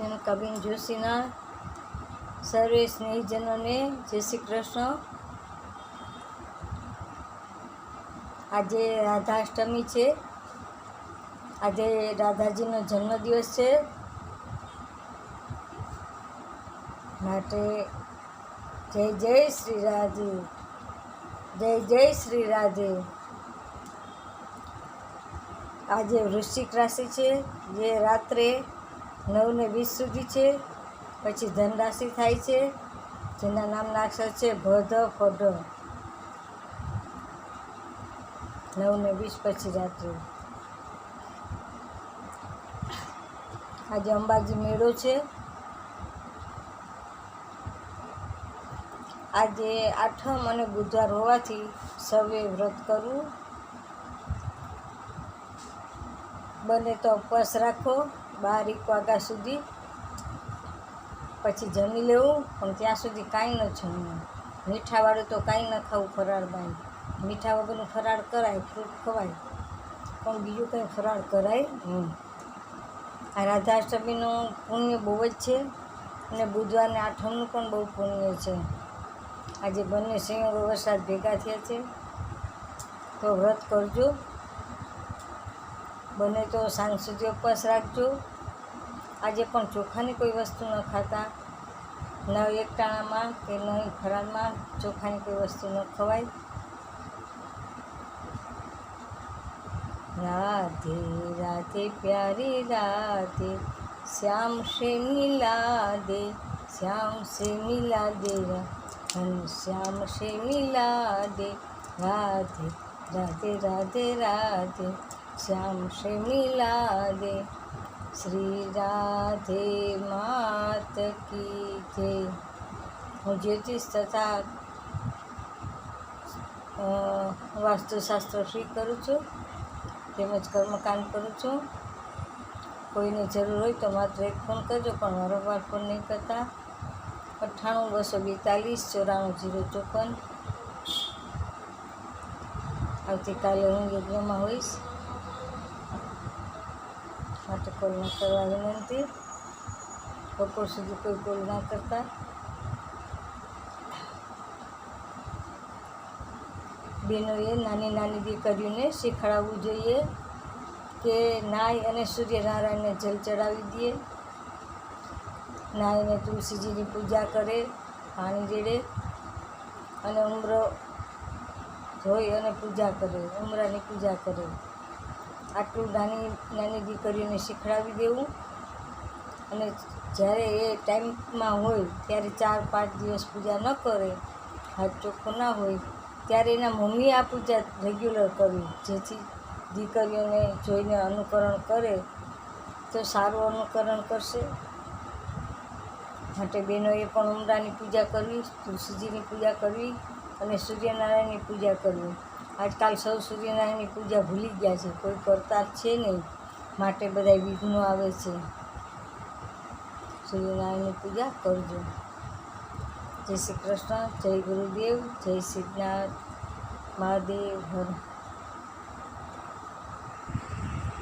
કબીન જોશીના સર્વે સ્નેહીજનોને જય શ્રી કૃષ્ણ. આજે રાધાષ્ટમી છે. આજે રાધાજીનો જન્મદિવસ છે. માટે જય જય શ્રી રાધે. જય જય શ્રી રાધે. આજે વૃશ્ચિક રાશિ છે. જે રાત્રે નવ ને વીસ સુધી છે, પછી ધનરાશિ થાય છે, જેના નામના અક્ષર છે ભધ ફડ નવ ને વીસ પછી રાત્રે. આજે અંબાજી મેળો છે. આજે આઠમ અને બુધવાર હોવાથી સવે વ્રત કરવું. બને તો ઉપવાસ રાખો. બાર એક વાગ્યા સુધી પછી જમી લેવું, પણ ત્યાં સુધી કાંઈ ન જમવું. મીઠાવાળું તો કાંઈ ન ખાવું ફરાળ બાઈ. મીઠા વગરનું ફરાળ કરાય, ફ્રૂટ ખવાય. પણ બીજું કંઈ ફરાળ કરાય નહીં. આ રાધાષ્ટમીનું પુણ્ય બહુ જ છે અને બુધવારને આઠમનું પણ બહુ પુણ્ય છે. આજે બંને સંયોગો વરસાદ ભેગા થયા છે. તો વ્રત કરજો. બને તો સાંજ સુધી ઉપવાસ રાખજો. આજે પણ ચોખાની કોઈ વસ્તુ ન ખાતા. ન એકટાણામાં કે નહીં ફરાળમાં ચોખાની કોઈ વસ્તુ ન ખવાય. રાધે રાધે, પ્યારી, રાધે. શ્યામ સે મિલા દે શ્યામ સે મિલા દે શ્યામ સે મિલા દે રાધે રાધે રાધે રાધે. શ્યામ મિલાદે શ્રી રાધે માત કી જય હું જ્યોતિષ તથા વાસ્તુશાસ્ત્ર શ્રી કરું છું તેમજ કર્મકાંડ કરું છું કોઈને જરૂર હોય તો માત્ર એક ફોન કરજો, પણ વારંવાર ફોન નહીં કરતા. અઠ્ઠાણું, બસો બેતાલીસ, ચોરાણું, જીરો ચોપન. આવતીકાલે હું યજ્ઞમાં હોઈશ. માટે કોલ ન કરવા વિનંતી બપોર સુધી કોઈ કોલ ના કરતા. બહેનોએ નાની નાની દીકરીઓને શીખવાડવું જોઈએ કે નાય અને સૂર્યનારાયણને જલ ચડાવી દે. નાહીને તુલસીજીની પૂજા કરે, પાણી રેડે અને ઉમરો ધોઈ અને પૂજા કરે, ઉમરાની પૂજા કરે. આટલું નાની નાની દીકરીઓને શીખડાવી દેવું. અને જ્યારે એ ટાઈમમાં હોય, ત્યારે ચાર, પાંચ દિવસ પૂજા ન કરે, હાથ ચોખ્ખો ના હોય, ત્યારે એના મમ્મી આ પૂજા રેગ્યુલર કરવી. જેથી દીકરીઓને જોઈને અનુકરણ કરે, તો સારું અનુકરણ કરશે. માટે બહેનોએ પણ ઉમરાની પૂજા કરવી, તુલસીજીની પૂજા કરવી અને સૂર્યનારાયણની પૂજા કરવી. આજકાલ સૌ સૂર્યનારાયણની પૂજા ભૂલી ગયા છે. કોઈ કરતા છે નહીં. માટે બધા વિઘ્નો આવે છે. સૂર્યનારાયણની પૂજા કરજો. જય શ્રી કૃષ્ણ, જય ગુરુદેવ, જય શ્રીનાથ મહાદેવ, હર